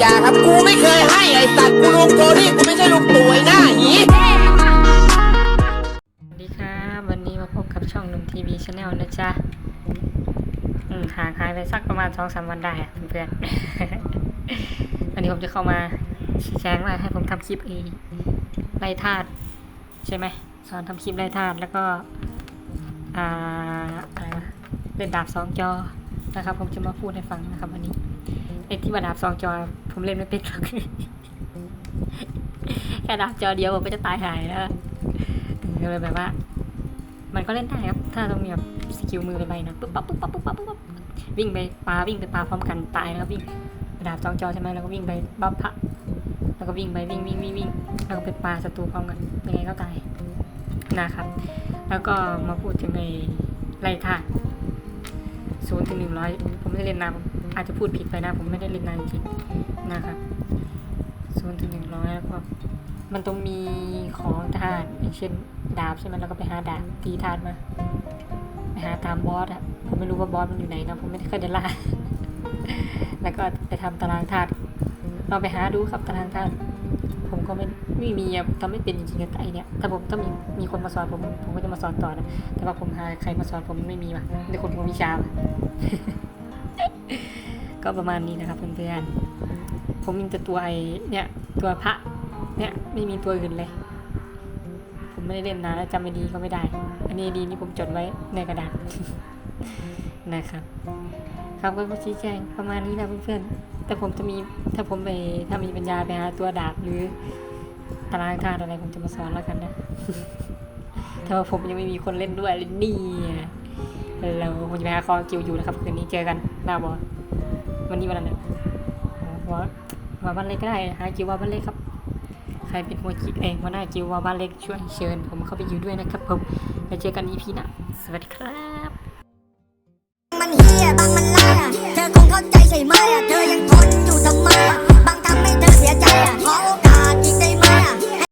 อยาครับกูไม่เคยให้ไอ้สัตว์กูลุงโทนี่กูไม่ใช่ลุงตัวหน้าหีสวัสดีครับวันนี้มาพบกับช่องนุ่มทีวีชาแนลนะจ๊ะอืมห่างหายไปสักประมาณสองสามวันได้อะเพื่อนๆ วันนี้ผมจะเข้ามาชี้แจงว่าให้ผมทำคลิปเองไล่ธาตุใช่ไหมสอนทำคลิปไล่ธาตุแล้วก็ อ่าอะไรวะเล่นดาบสองจอนะครับ ผมจะมาพูดให้ฟังนะครับวันนี้ ไอที่ว่าดาบสองจอ ผมเล่นไม่เป็นหรอกแค่ดาบจอเดียวผมก็จะตายหายแล้วก็เลยแบบว่า มันก็เล่นได้ครับ ถ้าต้องมีแบบสกิลมือไปไปนะปุ๊บปั๊บปุ๊บปั๊บปุ๊บปั๊บปุ๊บปั๊บวิ่งไปปาวิ่งไปปาพร้อมกันตายแล้ววิ่งดาษจองจอใช่ไหมแล้วก็วิ่งไปบัฟพระแล้วก็วิ่งไปวิ่งวิ่งวิ่งวิ่งแล้วก็ไปปาศัตรูพร้อมกันยังไงก็ตายนะครับ แล้วก็มาพูดถึงในไล่ท่าศูนย์ถึงหนึ่งร้อยผมไม่ได้เล่นนานผม อาจจะพูดผิดไปนะ ผมไม่ได้เล่นนานจริงๆนะครับศูนย์ถึงหนึ่งร้อยแล้วก็มันต้องมีของธาตุอย่างเช่นดาบใช่ไหมแล้วก็ไปหาดาบตีธาตุมาไปหาตามบอสอะผมไม่รู้ว่าบอสมันอยู่ไหนนะผมไม่ได้เคยได้ล่าแล้วก็ไปทำตารางธาตุลองไปหาดูครับตารางธาตุผมก็ไม่ไม่มีอะทำไม่เป็นจริงๆอะไอเนี่ยถ้าผมต้องมีมีคนมาสอนผมผมก็จะมาสอนต่อนะแต่ว่าผมหาใครมาสอนผมไม่มีว่ะในคนมีวิชา ก็ประมาณนี้นะครับเพื่อนๆ ผมมีแต่ตัวไอเนี่ยตัวพระเนี่ยไม่มีตัวอื่นเลย ผมไม่ได้เล่นนานแล้วจำไม่ดีก็ไม่ได้ อันนี้ดีนี่ผมจดไว้ในกระดาษนะครับครับก็ชี้แจงประมาณนี้นะเพื่อนๆ แต่ผมจะมีถ้าผมไปถ้ามีปัญญาไปหาตัวดาบหรือตารางธาตุอะไรผมจะมาสอนแล้วกันนะถ้าว่าผมยังไม่มีคนเล่นด้วยเลยนี่เราผมจะไปหาคอกิวอยู่นะครับคืนนี้เจอกันหน้าบอ วันนี้วันอะไรว่าว่าวันเล็กก็ได้หาจิวว่าวันเล็กครับ ใครเป็นหัวจิเองหัวหน้าจิวว่าบ้านเล็กช่วยเชิญ ผมเข้าไปอยู่ด้วยนะครับผมไปเจอกันอีพีหน้าสวัสดีครับ